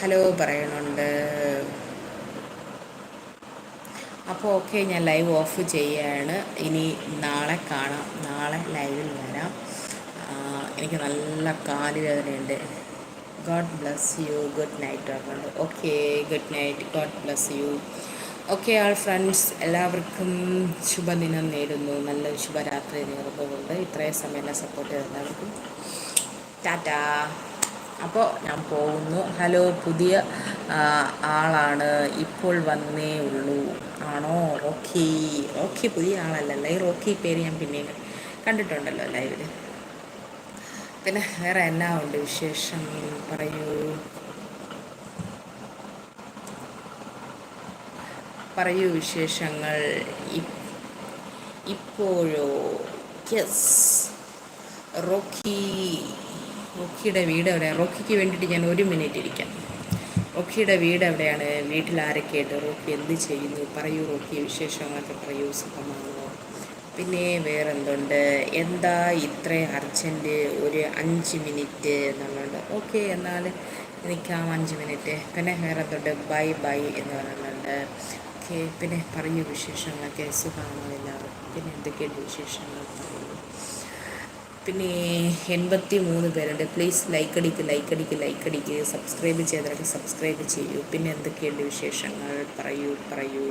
Hello പറയണുണ്ട്. അപ്പോൾ okay ഞാൻ live of ചെയ്യുകയാണ് ഇനി നാളെ കാണാം. നാളെ ലൈവിൽ വരാം. എനിക്ക് നല്ല കാലുവേദനയുണ്ട്. God bless you. Good night പറഞ്ഞുണ്ട് okay good night. God bless you. Okay all friends എല്ലാവർക്കും ശുഭദിനം നേരുന്നു. നല്ല ശുഭരാത്രി നേർന്നുകൊണ്ട് ഇത്രയും സമയം സപ്പോർട്ട് ചെയ്ത എല്ലാവർക്കും. ടാറ്റാ. അപ്പോൾ ഞാൻ പോകുന്നു. ഹലോ പുതിയ ആളാണ്. ഇപ്പോൾ വന്നേ ഉള്ളൂ. ആണോ? റോക്കി. റോക്കി പുതിയ ആളല്ലല്ലോ ഈ റോക്കി പേര് ഞാൻ പിന്നെ കണ്ടിട്ടുണ്ടല്ലോ ലൈവിൽ പിന്നെ വേറെ എന്നാ ഉണ്ട് വിശേഷം? പറയൂ. പറയൂ വിശേഷങ്ങൾ. ഇപ്പോഴോ? Yes Rocky. റോക്കിയുടെ വീട് എവിടെയാണ് റോക്കിക്ക് വേണ്ടിയിട്ട് ഞാൻ ഒരു മിനിറ്റ് ഇരിക്കാം. റോക്കിയുടെ വീട് എവിടെയാണ് വീട്ടിൽ ആരൊക്കെയായിട്ട് റോക്കി എന്ത് ചെയ്യുന്നു? പറയൂ റോക്കി വിശേഷങ്ങളൊക്കെ പറയൂ സുഖമാണോ? പിന്നെ വേറെന്തുണ്ട്? എന്താ ഇത്ര അർജന്റ് ഒരു അഞ്ച് മിനിറ്റ് എന്നുള്ളത്? ഓക്കെ എന്നാൽ നിൽക്കാം അഞ്ച് മിനിറ്റ്. പിന്നെ വേറെ എന്തുണ്ട് ബൈ ബൈ എന്ന് പറയുന്നുണ്ട്. ഓക്കെ പിന്നെ പറഞ്ഞു വിശേഷങ്ങളൊക്കെ. സുഖമാണോ എല്ലാവർക്കും പിന്നെ എന്തൊക്കെയുണ്ട് വിശേഷങ്ങൾ? പിന്നെ എൺപത്തി മൂന്ന് പേരുണ്ട്. പ്ലീസ് ലൈക്ക് അടിക്ക് ലൈക്ക് അടിക്ക് ലൈക്ക് അടിക്ക്. സബ്സ്ക്രൈബ് ചെയ്തവർക്ക് സബ്സ്ക്രൈബ് ചെയ്യൂ. പിന്നെ എന്തൊക്കെയുണ്ട് വിശേഷങ്ങൾ? പറയൂ പറയൂ.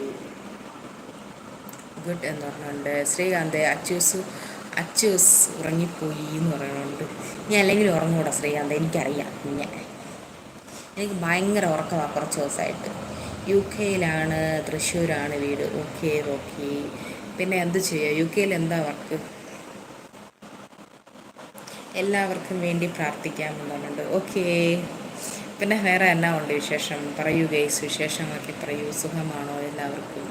ഗുഡ് എന്ന് പറഞ്ഞുകൊണ്ട് ശ്രീകാന്ത് അച്ചൂസ് അച്ചൂസ് ഉറങ്ങിപ്പോയി എന്ന് പറയുന്നുണ്ട് ഞാൻ അല്ലെങ്കിൽ ഉറങ്ങൂടാ ശ്രീകാന്ത്. എനിക്കറിയാം. പിന്നെ എനിക്ക് ഭയങ്കര ഉറക്കമാണ് കുറച്ച് ദിവസമായിട്ട് യു കെയിലാണ് തൃശ്ശൂരാണ് വീട്. ഓക്കെ ഓക്കെ പിന്നെ എന്ത് ചെയ്യുക യു കെയിൽ എന്താ വർക്ക് എല്ലാവർക്കും വേണ്ടി പ്രാർത്ഥിക്കാമെന്നുണ്ട് ഓക്കേ പിന്നെ വേറെ എന്നാ ഉണ്ട് വിശേഷം? പറയൂ ഗൈസ് വിശേഷങ്ങളൊക്കെ പറയൂ. സുഖമാണോ എല്ലാവർക്കും?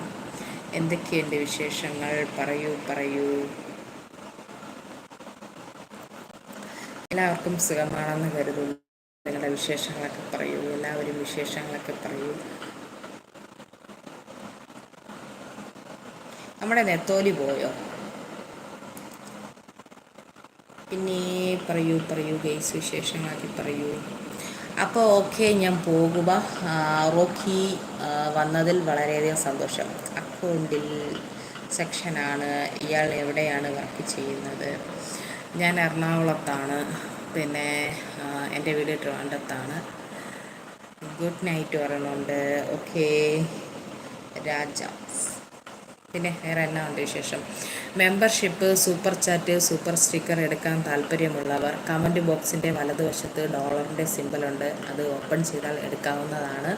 എന്തൊക്കെയുണ്ട് വിശേഷങ്ങൾ? പറയൂ പറയൂ. എല്ലാവർക്കും സുഖമാണെന്ന് കരുതുന്നു. നിങ്ങളുടെ വിശേഷങ്ങളൊക്കെ പറയൂ. എല്ലാവരും വിശേഷങ്ങളൊക്കെ പറയൂ. നമ്മുടെ നെത്തോലി പോയോ? പിന്നെ പറയൂ പറയൂ ഗൈസ് വിശേഷങ്ങളൊക്കെ പറയൂ. അപ്പോൾ ഓക്കെ ഞാൻ പോകുക റോക്കി വന്നതിൽ വളരെയധികം സന്തോഷം. അക്കൗണ്ടിൽ സെക്ഷനാണ്. ഇയാൾ എവിടെയാണ് വർക്ക് ചെയ്യുന്നത്? ഞാൻ എറണാകുളത്താണ്. പിന്നെ എന്റെ വീട് ട്രിവാൻഡത്താണ്. ഗുഡ് നൈറ്റ് പറയുന്നുണ്ട് ഓക്കെ രാജ പിന്നെ വേറെ എല്ലാം ഉണ്ട് വിശേഷം? Membership super chat super sticker എടുക്കാൻ താല്പര്യമുള്ളവർ കമന്റ് ബോക്സിന്റെ വലതുവശത്ത് ഡോളറിന്റെ സിമ്പിളുണ്ട് അത് ഓപ്പൺ ചെയ്താൽ എടുക്കാവുന്നതാണ്.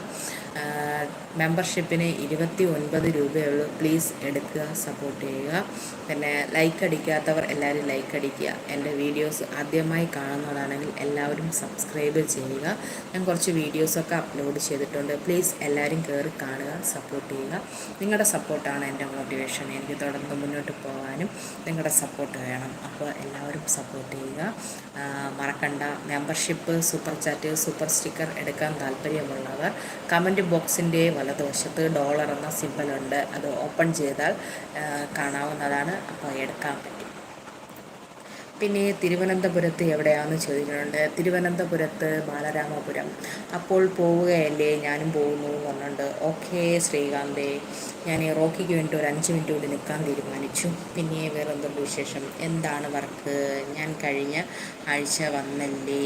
മെമ്പർഷിപ്പിന് ഇരുപത്തി ഒൻപത് രൂപയുള്ളൂ. പ്ലീസ് എടുക്കുക സപ്പോർട്ട് ചെയ്യുക. പിന്നെ ലൈക്ക് അടിക്കാത്തവർ എല്ലാവരും ലൈക്ക് അടിക്കുക. എന്റെ വീഡിയോസ് ആദ്യമായി കാണുന്നതാണെങ്കിൽ എല്ലാവരും സബ്സ്ക്രൈബ് ചെയ്യുക. ഞാൻ കുറച്ച് വീഡിയോസൊക്കെ അപ്ലോഡ് ചെയ്തിട്ടുണ്ട്. പ്ലീസ് എല്ലാവരും കയറി കാണുക സപ്പോർട്ട് ചെയ്യുക. നിങ്ങളുടെ സപ്പോർട്ടാണ് എന്റെ മോട്ടിവേഷൻ എനിക്ക് തുടർന്ന് മുന്നോട്ട് പോകാനും നിങ്ങളുടെ സപ്പോർട്ട് വേണം. അപ്പോൾ എല്ലാവരും സപ്പോർട്ട് ചെയ്യുക. മറക്കണ്ട. Membership super chat super sticker എടുക്കാൻ താല്പര്യമുള്ളവർ കമന്റ് ബോക്സിന്റെ വലതുവശത്ത് ഡോളർ എന്ന സിമ്പലുണ്ട് അത് ഓപ്പൺ ചെയ്താൽ കാണാവുന്നതാണ്. അപ്പോൾ എടുക്കാൻ പറ്റും പിന്നെ തിരുവനന്തപുരത്ത് എവിടെയാണെന്ന് ചോദിക്കുന്നുണ്ട്. തിരുവനന്തപുരത്ത് ബാലരാമപുരം. അപ്പോൾ പോവുകയല്ലേ? ഞാനും പോകുന്നു പറഞ്ഞുണ്ട് ഓക്കെ ശ്രീകാന്തേ. ഞാൻ റോക്കിക്ക് വേണ്ടി ഒരു അഞ്ച് മിനിറ്റ് കൂടി നിൽക്കാൻ തീരുമാനിച്ചു. പിന്നെ വേറെ എന്തുണ്ട് വിശേഷം? എന്താണ് വർക്ക്? ഞാൻ കഴിഞ്ഞ ആഴ്ച വന്നല്ലേ?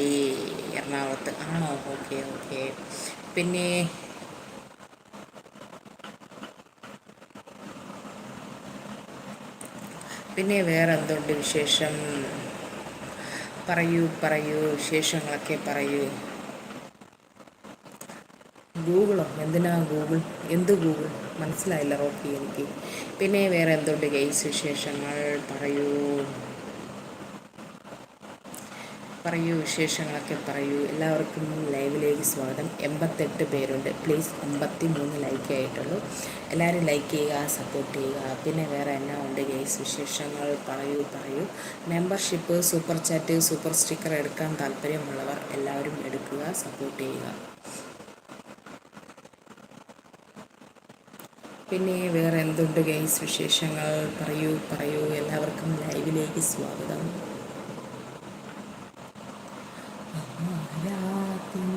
എറണാകുളത്ത്. ആണോ? Okay okay. പിന്നെ പിന്നെ വേറെ എന്തുണ്ട് വിശേഷം? പറയൂ പറയൂ വിശേഷങ്ങളൊക്കെ പറയൂ. ഗൂഗിളോ? എന്തിനാ ഗൂഗിൾ? എന്ത് ഗൂഗിൾ? മനസ്സിലായില്ല റോക്കി എനിക്ക്. പിന്നെ വേറെ എന്തുണ്ട് ഗെയ്സ് വിശേഷങ്ങൾ? പറയൂ. പറയൂ വിശേഷങ്ങളൊക്കെ പറയൂ. എല്ലാവർക്കും ലൈവിലേക്ക് സ്വാഗതം. എൺപത്തെട്ട് പേരുണ്ട്. പ്ലീസ് അമ്പത്തി മൂന്ന് ലൈക്ക് ആയിട്ടുള്ളൂ. എല്ലാവരും ലൈക്ക് ചെയ്യുക സപ്പോർട്ട് ചെയ്യുക. പിന്നെ വേറെ എന്നാ ഉണ്ട് സർവീസ് വിശേഷങ്ങൾ പറയൂ പറയൂ. Membership super chat super sticker എടുക്കാൻ താല്പര്യമുള്ളവർ എല്ലാവരും എടുക്കുക സപ്പോർട്ട് ചെയ്യുക. പിന്നെ വേറെ എന്തുണ്ട് ഗെയിംസ് വിശേഷങ്ങൾ പറയൂ പറയൂ. എല്ലാവർക്കും ലൈവിലേക്ക് സ്വാഗതം. ആരാത്തിൻ